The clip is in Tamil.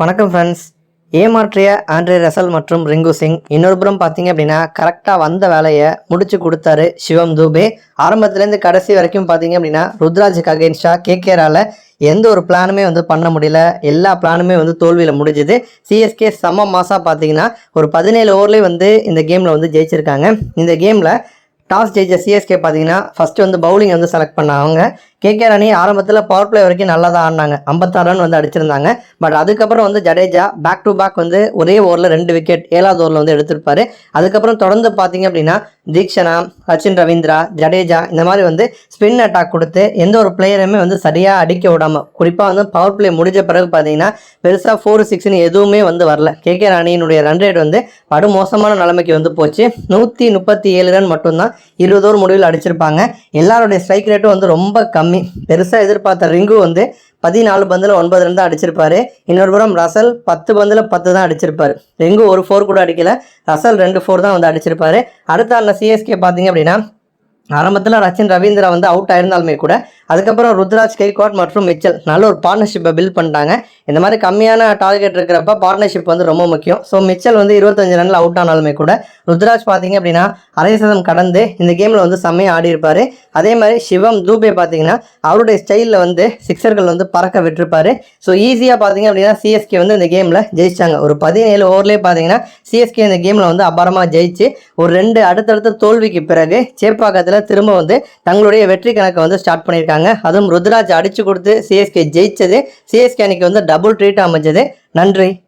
வணக்கம் ஃப்ரெண்ட்ஸ் ஏமாற்றிய ஆண்ட்ரே ரசல் மற்றும் ரிங்கு சிங். இன்னொரு புறம் பார்த்தீங்க அப்படின்னா கரெக்டாக வந்த வேலையை முடிச்சு கொடுத்தாரு சிவம் தூபே. ஆரம்பத்துலேருந்து கடைசி வரைக்கும் பார்த்தீங்க அப்படின்னா ருத்ராஜுக்கு அகேன்ஸ்டாக கேகேரால எந்த ஒரு பிளானுமே வந்து பண்ண முடியல. எல்லா பிளானுமே வந்து தோல்வியில் முடிஞ்சுது. சிஎஸ்கே செம்ம மாசாக பார்த்தீங்கன்னா ஒரு பதினேழு ஓவர்லேயே வந்து இந்த கேமில் வந்து ஜெயிச்சிருக்காங்க. இந்த கேமில் டாஸ் ஜெயிச்ச சிஎஸ்கே பார்த்தீங்கன்னா ஃபர்ஸ்ட் வந்து பவுலிங் வந்து செலக்ட் பண்ணாங்க கேகேஆர் அணி ஆரம்பத்தில் பவர் பிளே வரைக்கும் நல்லா தான் ஆடினாங்க. ஐம்பத்தாறு ரன் வந்து அடிச்சிருந்தாங்க. பட் அதுக்கப்புறம் வந்து ஜடேஜா பேக் டு பேக் வந்து ஒரே ஓவரில் ரெண்டு விக்கெட் ஏழாவது ஓவரில் வந்து எடுத்திருப்பாரு. அதுக்கப்புறம் தொடர்ந்து பார்த்தீங்க அப்படின்னா தீக்ஷனா சச்சின் ரவீந்திரா ஜடேஜா இந்த மாதிரி வந்து ஸ்பின் அட்டாக் கொடுத்து எந்த ஒரு பிளேயருமே வந்து சரியாக அடிக்க விடாமல் குறிப்பாக வந்து பவர் பிளே முடிஞ்ச பிறகு பார்த்தீங்கன்னா பெருசாக ஃபோர் சிக்ஸ்னு எதுவுமே வந்து வரல. கேகே ராணியினுடைய ரன் ரேட் வந்து படு மோசமான நிலைமைக்கு வந்து போச்சு. நூற்றி முப்பத்தி ஏழு ரன் மட்டும்தான் இருபது ஓவர் முடிவில் அடிச்சிருப்பாங்க. எல்லாருடைய ஸ்ட்ரைக் ரேட்டும் வந்து ரொம்ப கம்மி. பெருசாக எதிர்பார்த்த ரிங்கு வந்து பதினாலு பந்தில் ஒன்பது ரன் தான் அடிச்சிருப்பாரு. இன்னொரு புறம் ரசல் பத்து பந்தில் பத்து தான் அடிச்சிருப்பாரு. ரிங்கு ஒரு ஃபோர் கூட அடிக்கல. ரசல் ரெண்டு ஃபோர் தான் வந்து அடிச்சிருப்பாரு. அடுத்த ஆள் சிஎஸ்கே பார்த்தீங்க அப்படின்னா ஆரம்பத்தில் ரச்சின் ரவீந்திரா வந்து அவுட் ஆயிருந்தாலுமே கூட அதுக்கப்புறம் ருத்ராஜ் கெய்க்வாட் மற்றும் மிச்சல். நல்ல ஒரு பார்ட்னர்ஷிப்பை பில்ட் பண்ணிட்டாங்க. இந்த மாதிரி கம்மியான டார்கெட் இருக்கிறப்ப பார்ட்னர்ஷிப் வந்து ரொம்ப முக்கியம். ஸோ மிச்சல் வந்து இருபத்தஞ்சு ரனில் அவுட் ஆனாலுமே கூட ருத்ராஜ் பார்த்தீங்க அப்படின்னா அரை சதம் கடந்து இந்த கேமில் வந்து செம்மையாக ஆடி இருப்பார். அதே மாதிரி சிவம் தூபே பார்த்தீங்கன்னா அவருடைய ஸ்டைலில் வந்து சிக்ஸர்கள் வந்து பறக்க விட்டுருப்பார். ஸோ ஈஸியாக பார்த்தீங்க அப்படின்னா சிஎஸ்கே வந்து இந்த கேமில் ஜெயிச்சாங்க. ஒரு பதினேழு ஓவர்லேயே பார்த்தீங்கன்னா சிஎஸ்கே இந்த கேமில் வந்து அபாரமாக ஜெயிச்சு ஒரு ரெண்டு அடுத்தடுத்த தோல்விக்கு பிறகு சேப்பாக்கத்தில் திரும்ப வந்து தங்களுடைய வெற்றி கணக்கை வந்து ஸ்டார்ட் பண்ணியிருக்காங்க. அதுவும் ருத்ராஜ் அடிச்சு கொடுத்து சிஎஸ்கே ஜெயிச்சது. சிஎஸ்கே அன்னைக்கு வந்து டபுள் ட்ரீட் அமைஞ்சது. நன்றி.